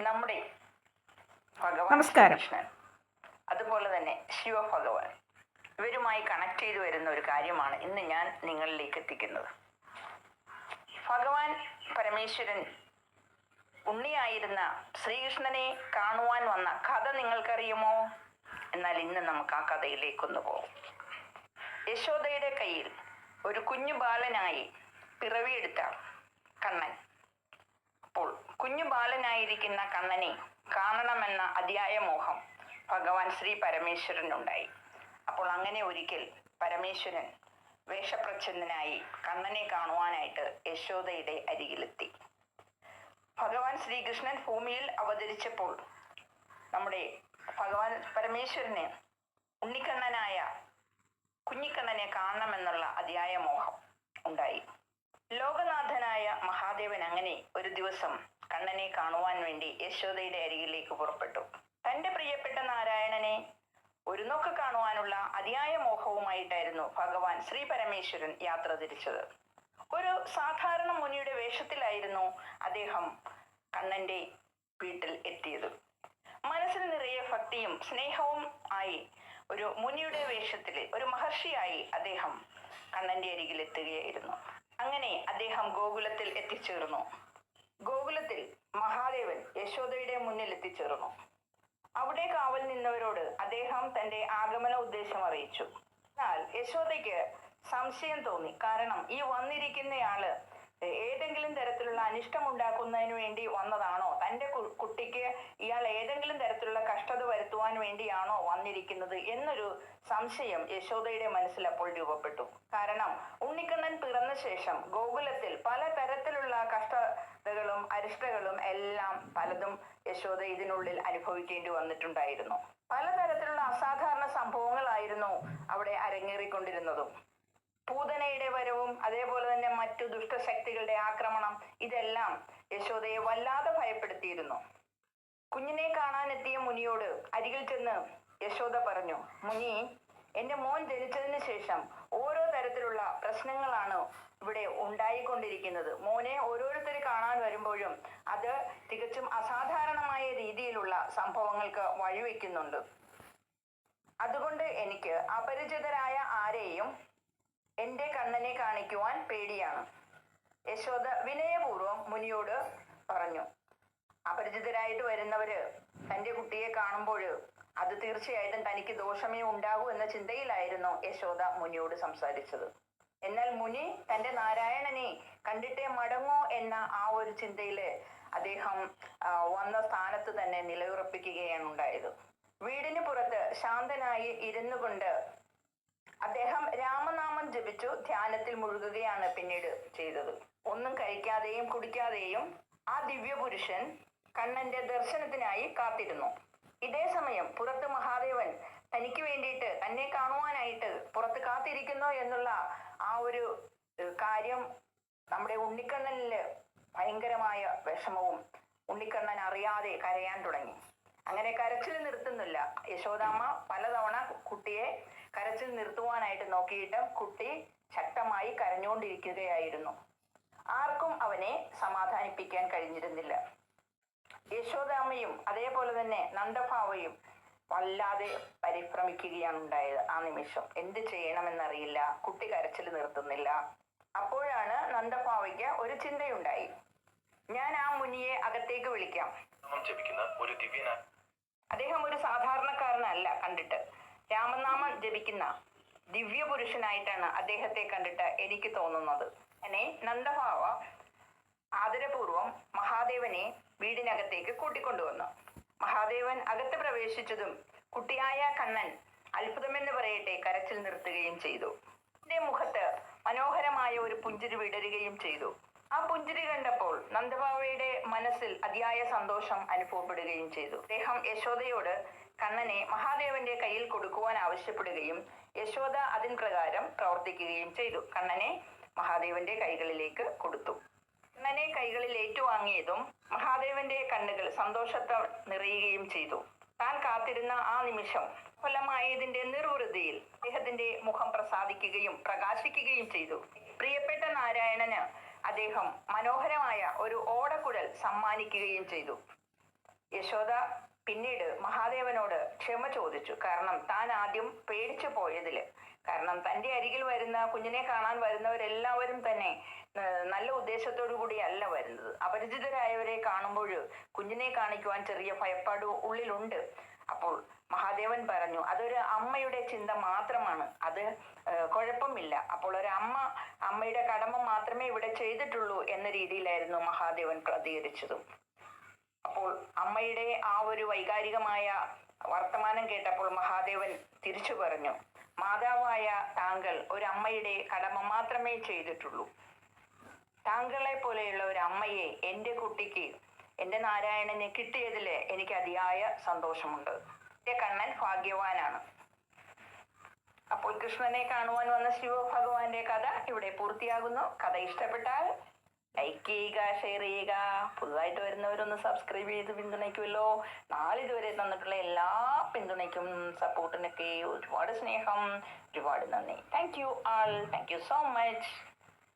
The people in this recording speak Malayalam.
നമ്മുടെ ഭഗവാൻ നമസ്കാരം. അതുപോലെ തന്നെ ശിവഭഗവാൻ. ഇവരുമായി കണക്ട് ചെയ്തു വരുന്ന ഒരു കാര്യമാണ് ഇന്ന് ഞാൻ നിങ്ങളിലേക്ക് എത്തിക്കുന്നത്. ഭഗവാൻ പരമേശ്വരൻ ഉണ്ണിയായിരുന്ന ശ്രീകൃഷ്ണനെ കാണുവാൻ വന്ന കഥ നിങ്ങൾക്കറിയുമോ? എന്നാൽ ഇന്ന് നമുക്ക് ആ കഥയിലേക്കൊന്ന് പോകും. യശോദയുടെ കയ്യിൽ ഒരു കുഞ്ഞു ബാലനായി പിറവിയെടുത്ത കണ്ണൻ. കുഞ്ഞു ബാലനായിരിക്കുന്ന കണ്ണനെ കാണണമെന്ന അതിയായ മോഹം ഭഗവാൻ ശ്രീ പരമേശ്വരനുണ്ടായി. അപ്പോൾ അങ്ങനെ ഒരിക്കൽ പരമേശ്വരൻ വേഷപ്രച്ഛന്നനായി കണ്ണനെ കാണുവാനായിട്ട് യശോദയുടെ അരികിലെത്തി. ഭഗവാൻ ശ്രീകൃഷ്ണൻ ഭൂമിയിൽ അവതരിച്ചപ്പോൾ നമ്മുടെ ഭഗവാൻ പരമേശ്വരനെ ഉണ്ണിക്കണ്ണനായ കുഞ്ഞിക്കണ്ണനെ കാണണമെന്നുള്ള അതിയായ മോഹം ഉണ്ടായി. ലോകനാഥനായ മഹാദേവൻ അങ്ങനെ ഒരു ദിവസം കണ്ണനെ കാണുവാൻ വേണ്ടി യശോദയുടെ അരികിലേക്ക് പുറപ്പെട്ടു. തന്റെ പ്രിയപ്പെട്ട നാരായണനെ ഒരു നോക്ക് കാണുവാനുള്ള അതിയായ മോഹവുമായിട്ടായിരുന്നു ഭഗവാൻ ശ്രീ പരമേശ്വരൻ യാത്ര തിരിച്ചത്. ഒരു സാധാരണ മുനിയുടെ വേഷത്തിലായിരുന്നു അദ്ദേഹം കണ്ണന്റെ വീട്ടിൽ എത്തിയത്. മനസ്സിൽ നിറയെ ഭക്തിയും സ്നേഹവും ആയി ഒരു മുനിയുടെ വേഷത്തിൽ ഒരു മഹർഷിയായി അദ്ദേഹം കണ്ണന്റെ അരികിൽ എത്തുകയായിരുന്നു. അങ്ങനെ അദ്ദേഹം ഗോകുലത്തിൽ എത്തിച്ചേർന്നു. ഗോകുലത്തിൽ മഹാദേവൻ യശോദയുടെ മുന്നിൽ എത്തിച്ചേർന്നു. അവിടെ കാവൽ നിന്നവരോട് അദ്ദേഹം തന്റെ ആഗമന ഉദ്ദേശം അറിയിച്ചു. എന്നാൽ യശോദയ്ക്ക് സംശയം തോന്നി. കാരണം ഈ വന്നിരിക്കുന്നയാൾ ഏതെങ്കിലും തരത്തിലുള്ള അനിഷ്ടം ഉണ്ടാക്കുന്നതിന് വേണ്ടി വന്നതാണോ? തന്റെ കുട്ടിക്ക് ഇയാൾ ഏതെങ്കിലും തരത്തിലുള്ള കഷ്ടത വരുത്തുവാൻ വേണ്ടിയാണോ വന്നിരിക്കുന്നത് എന്നൊരു സംശയം യശോദയുടെ മനസ്സിൽ അപ്പോൾ രൂപപ്പെട്ടു. കാരണം ഉണ്ണിക്കണ്ണൻ പിറന്ന ശേഷം ഗോകുലത്തിൽ പല തരത്തിലുള്ള കഷ്ടതകളും അരിഷ്ടകളും എല്ലാം പലതും യശോദ ഇതിനുള്ളിൽ അനുഭവിക്കേണ്ടി വന്നിട്ടുണ്ടായിരുന്നു. പലതരത്തിലുള്ള അസാധാരണ സംഭവങ്ങളായിരുന്നു അവിടെ അരങ്ങേറിക്കൊണ്ടിരുന്നതും. പൂതനയുടെ വരവും അതേപോലെ തന്നെ മറ്റു ദുഷ്ടശക്തികളുടെ ആക്രമണം ഇതെല്ലാം യശോദയെ വല്ലാതെ ഭയപ്പെടുത്തിയിരുന്നു. കുഞ്ഞിനെ കാണാനെത്തിയ മുനിയോട് അരികിൽ ചെന്ന് യശോദ പറഞ്ഞു മുനി എന്റെ മോൻ ജനിച്ചതിന് ശേഷം ഓരോ തരത്തിലുള്ള പ്രശ്നങ്ങളാണ് ഇവിടെ ഉണ്ടായിക്കൊണ്ടിരിക്കുന്നത്. മോനെ ഓരോരുത്തർ കാണാൻ വരുമ്പോഴും അത് തികച്ചും അസാധാരണമായ രീതിയിലുള്ള സംഭവങ്ങൾക്ക് വഴിവെക്കുന്നുണ്ട്. അതുകൊണ്ട് എനിക്ക് അപരിചിതരായ ആരെയും എന്റെ കണ്ണനെ കാണിക്കുവാൻ പേടിയാണ്. യശോദ വിനയപൂർവം മുനിയോട് പറഞ്ഞു അപരിചിതരായിട്ട് വരുന്നവര് തന്റെ കുട്ടിയെ കാണുമ്പോൾ അത് തീർച്ചയായിട്ടും തനിക്ക് ദോഷമേ ഉണ്ടാകൂ എന്ന ചിന്തയിലായിരുന്നു യശോദ മുനിയോട് സംസാരിച്ചത്. എന്നാൽ മുനി തന്റെ നാരായണനെ കണ്ടിട്ടേ മടങ്ങോ എന്ന ആ ഒരു ചിന്തയിൽ അദ്ദേഹം വന്ന സ്ഥാനത്ത് തന്നെ നിലയുറപ്പിക്കുകയാണ് ഉണ്ടായത്. വീടിന് പുറത്ത് ശാന്തനായി ഇരുന്നു കൊണ്ട് അദ്ദേഹം രാമനാമം ജപിച്ചു ധ്യാനത്തിൽ മുഴുകുകയാണ് പിന്നീട് ചെയ്തത്. ഒന്നും കഴിക്കാതെയും കുടിക്കാതെയും ആ ദിവ്യപുരുഷൻ കണ്ണന്റെ ദർശനത്തിനായി കാത്തിരുന്നു. ഇതേ സമയം പുറത്ത് മഹാദേവൻ തനിക്ക് വേണ്ടിയിട്ട് തന്നെ കാണുവാനായിട്ട് പുറത്ത് കാത്തിരിക്കുന്നു എന്നുള്ള ആ ഒരു കാര്യം നമ്മുടെ ഉണ്ണിക്കണ്ണനിൽ ഭയങ്കരമായ വിഷമവും ഉണ്ണിക്കണ്ണൻ അറിയാതെ കരയാൻ തുടങ്ങി. അങ്ങനെ കരച്ചിൽ നിർത്തുന്നില്ല. യശോദാമ്മ പലതവണ കുട്ടിയെ കരച്ചിൽ നിർത്തുവാനായിട്ട് നോക്കിയിട്ട് കുട്ടി ശക്തമായി കരഞ്ഞുകൊണ്ടിരിക്കുകയായിരുന്നു. ആർക്കും അവനെ സമാധാനിപ്പിക്കാൻ കഴിഞ്ഞിരുന്നില്ല. യശോദാമ്മയും അതേപോലെ തന്നെ നന്ദഭാവയും വല്ലാതെ പരിഭ്രമിക്കുകയാണ് ഉണ്ടായത് ആ നിമിഷം. എന്ത് ചെയ്യണമെന്നറിയില്ല കുട്ടി കരച്ചിൽ നിർത്തുന്നില്ല. അപ്പോഴാണ് നന്ദഭാവയ്ക്ക് ഒരു ചിന്തയുണ്ടായി. ഞാൻ ആ മുനിയെ അകത്തേക്ക് വിളിക്കാം. ഒരു ദിവ്യന അദ്ദേഹം ഒരു സാധാരണക്കാരനല്ല കണ്ടിട്ട്. രാമനാമം ജപിക്കുന്ന ദിവ്യ പുരുഷനായിട്ടാണ് അദ്ദേഹത്തെ കണ്ടിട്ട് എനിക്ക് തോന്നുന്നത്. അങ്ങനെ നന്ദഭാവ ആദരപൂർവം മഹാദേവനെ വീടിനകത്തേക്ക് കൂട്ടിക്കൊണ്ടുവന്നു. മഹാദേവൻ അകത്ത് പ്രവേശിച്ചതും കുട്ടിയായ കണ്ണൻ അത്ഭുതമെന്ന് പറയട്ടെ കരച്ചിൽ നിർത്തുകയും ചെയ്തു. എന്റെ മുഖത്ത് മനോഹരമായ ഒരു പുഞ്ചിരി വിടരുകയും ചെയ്തു. ആ പുഞ്ചിരി കണ്ടപ്പോൾ നന്ദബാബയുടെ മനസ്സിൽ അതിയായ സന്തോഷം അനുഭവപ്പെടുകയും ചെയ്തു. അദ്ദേഹം യശോദയോട് കണ്ണനെ മഹാദേവന്റെ കയ്യിൽ കൊടുക്കുവാൻ ആവശ്യപ്പെടുകയും യശോദ അതിൻ പ്രകാരം പ്രവർത്തിക്കുകയും ചെയ്തു. കണ്ണനെ മഹാദേവന്റെ കൈകളിലേക്ക് കൊടുത്തു. കണ്ണനെ കൈകളിൽ ഏറ്റുവാങ്ങിയതും മഹാദേവന്റെ കണ്ണുകൾ സന്തോഷത്താൽ നിറയുകയും ചെയ്തു. താൻ കാത്തിരുന്ന ആ നിമിഷം ഫലമായതിന്റെ നിർവൃതിയിൽ അദ്ദേഹത്തിന്റെ മുഖം പ്രസാദിക്കുകയും പ്രകാശിക്കുകയും ചെയ്തു. പ്രിയപ്പെട്ട നാരായണന് അദ്ദേഹം മനോഹരമായ ഒരു ഓടക്കുഴൽ സമ്മാനിക്കുകയും ചെയ്തു. യശോദ പിന്നീട് മഹാദേവനോട് ക്ഷമ ചോദിച്ചു. കാരണം താൻ ആദ്യം പേടിച്ചു പോയതിൽ കാരണം തന്റെ അരികിൽ വരുന്ന കുഞ്ഞിനെ കാണാൻ വരുന്നവരെല്ലാവരും തന്നെ നല്ല ഉദ്ദേശത്തോടു കൂടിയല്ല വരുന്നത്. അപരിചിതരായവരെ കാണുമ്പോൾ കുഞ്ഞിനെ കാണിക്കുവാൻ ചെറിയ ഭയപ്പാട് ഉള്ളിലുണ്ട്. അപ്പോൾ മഹാദേവൻ പറഞ്ഞു അതൊരു അമ്മയുടെ ചിന്ത മാത്രമാണ്. അത് കുഴപ്പമില്ല. അപ്പോൾ ഒരു അമ്മ അമ്മയുടെ കടമ മാത്രമേ ഇവിടെ ചെയ്തിട്ടുള്ളൂ എന്ന രീതിയിലായിരുന്നു മഹാദേവൻ പ്രതികരിച്ചതും. അപ്പോൾ അമ്മയുടെ ആ ഒരു വൈകാരികമായ വർത്തമാനം കേട്ടപ്പോൾ മഹാദേവൻ തിരിച്ചു പറഞ്ഞു മാതാവായ താങ്കൾ ഒരു അമ്മയുടെ കടമ മാത്രമേ ചെയ്തിട്ടുള്ളൂ. താങ്കളെ പോലെയുള്ള ഒരു അമ്മയെ എന്റെ കുട്ടിക്ക് എന്റെ നാരായണനെ കിട്ടിയതിൽ എനിക്ക് അതിയായ സന്തോഷമുണ്ട്. എന്റെ കണ്ണൻ ഭാഗ്യവാനാണ്. അപ്പോൾ കൃഷ്ണനെ കാണുവാൻ വന്ന ശിവഭഗവാന്റെ കഥ ഇവിടെ പൂർത്തിയാകുന്നു. കഥ ഇഷ്ടപ്പെട്ടാൽ ലൈക്ക് ചെയ്യുക ഷെയർ ചെയ്യുക. പുതുതായിട്ട് വരുന്നവരൊന്ന് സബ്സ്ക്രൈബ് ചെയ്ത് പിന്തുണയ്ക്കുമല്ലോ. നാളിതുവരെ തന്നിട്ടുള്ള എല്ലാ പിന്തുണയ്ക്കും സപ്പോർട്ടിനൊക്കെ ഒരുപാട് സ്നേഹം. ഒരുപാട് നന്ദി. Thank you all thank you so much